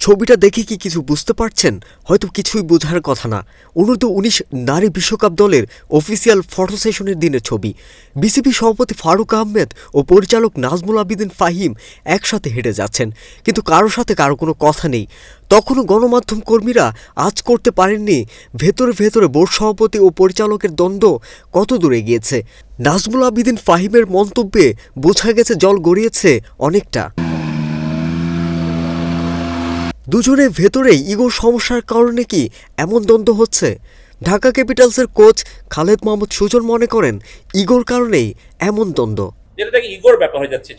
ছবিটা দেখে কি কিছু বুঝতে পারছেন? হয়তো কিছুই বোঝার কথা না। অনূর্ধ্ব উনিশ নারী বিশ্বকাপ দলের অফিসিয়াল ফটো সেশনের দিনের ছবি। বিসিবি সভাপতি ফারুক আহমেদ ও পরিচালক নাজমুল আবিদিন ফাহিম একসাথে হেঁটে যাচ্ছেন। কিন্তু কারও সাথে কারও কোনো কথা নেই। তখনও গণমাধ্যম কর্মীরা আজ করতে পারেননি, ভেতরে ভেতরে বোর্ড সভাপতি ও পরিচালকের দ্বন্দ্ব কত দূরে গিয়েছে নাজমুল আবিদিন ফাহিমের মন্তব্যে বোঝা গেছে জল গড়িয়েছে অনেকটা। দুজনে ভেতরে ইগো সমস্যার কারণে কি এমন দ্বন্দ্ব হচ্ছে? ঢাকা ক্যাপিটালসের কোচ খালেদ মাহমুদ সুজন মনে করেন ইগোর কারণেই এমন দ্বন্দ্ব। যেটা দেখি ইগোর ব্যাপার হয়ে যাচ্ছে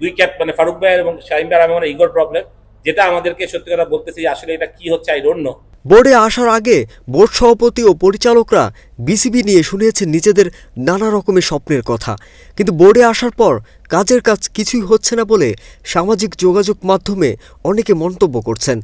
দুই ক্যাপ মানে ফারুক ভাই এবং শাহিম ভাই আমার ইগোর প্রবলেম যেটা আমাদেরকে সত্যি কথা বলতেছি আসলে এটা কি হচ্ছে আই ডোন্ট নো বোর্ডে আসার আগে বোর্ড সভাপতি ও পরিচালকরা বিসিবি নিয়ে শুনিয়েছেন নিজেদের নানা রকমের স্বপ্নের কথা। কিন্তু বোর্ডে আসার পর কাজের কাজ কিছুই হচ্ছে না বলে সামাজিক যোগাযোগ মাধ্যমে অনেকে মন্তব্য করছেন।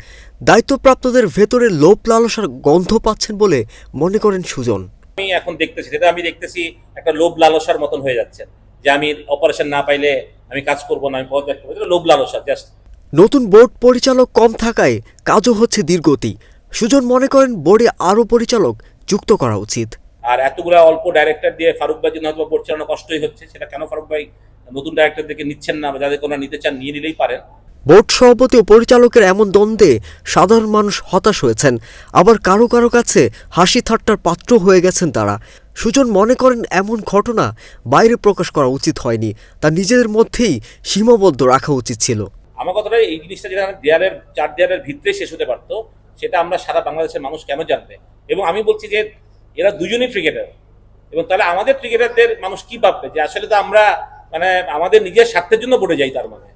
দায়িত্বপ্রাপ্তদের ভেতরে লোভ লালসার গন্ধ পাচ্ছেন বলে মনে করেন সুজন। আমি এখন দেখতেছি যেটা আমি দেখতেছি একটা লোভ লালসার মতন হয়ে যাচ্ছে। যে আমি অপারেশন না পাইলে আমি কাজ করব না আমি পদত্যাগ করব। লোভ লালসা জাস্ট নতুন বোর্ড পরিচালক কম থাকায় কাজও হচ্ছে ধীরগতি। সুজন মনে করেন বোর্ডে আরও পরিচালক যুক্ত করা উচিত। আর এতগুলা অল্প ডাইরেক্টর দিয়ে ফারুক ভাই জন্য হয়তো বোর্ড চালানো কষ্টই হচ্ছে সেটা কেন ফারুক ভাই নতুন ডাইরেক্টরদেরকে নিচ্ছেন না বা যাদেরকে ওনারা নিতে চান নিয়ে নিলেই পারেন। বোর্ড সভাপতি ও পরিচালকের এমন দ্বন্দ্বে সাধারণ মানুষ হতাশ হয়েছেন। আবার কারও কারও কাছে হাসি ঠাট্টার পাত্র হয়ে গেছেন তারা। সুজন মনে করেন এমন ঘটনা বাইরে প্রকাশ করা উচিত হয়নি তা নিজেদের মধ্যেই সীমাবদ্ধ রাখা উচিত ছিল। আমার কথাটা এই জিনিসটা যেটা দেয়ালের, চার দেয়ালের ভিতরে শেষ হতে পারতো, সেটা আমরা সারা বাংলাদেশের মানুষ কেন জানবে? এবং আমি বলছি যে এরা দুজনই ক্রিকেটার। এবং তাহলে আমাদের ক্রিকেটারদের মানুষ কি ভাববে? যে আসলে তো আমরা মানে আমাদের নিজের স্বার্থের জন্য পড়ে যাই তার মানে।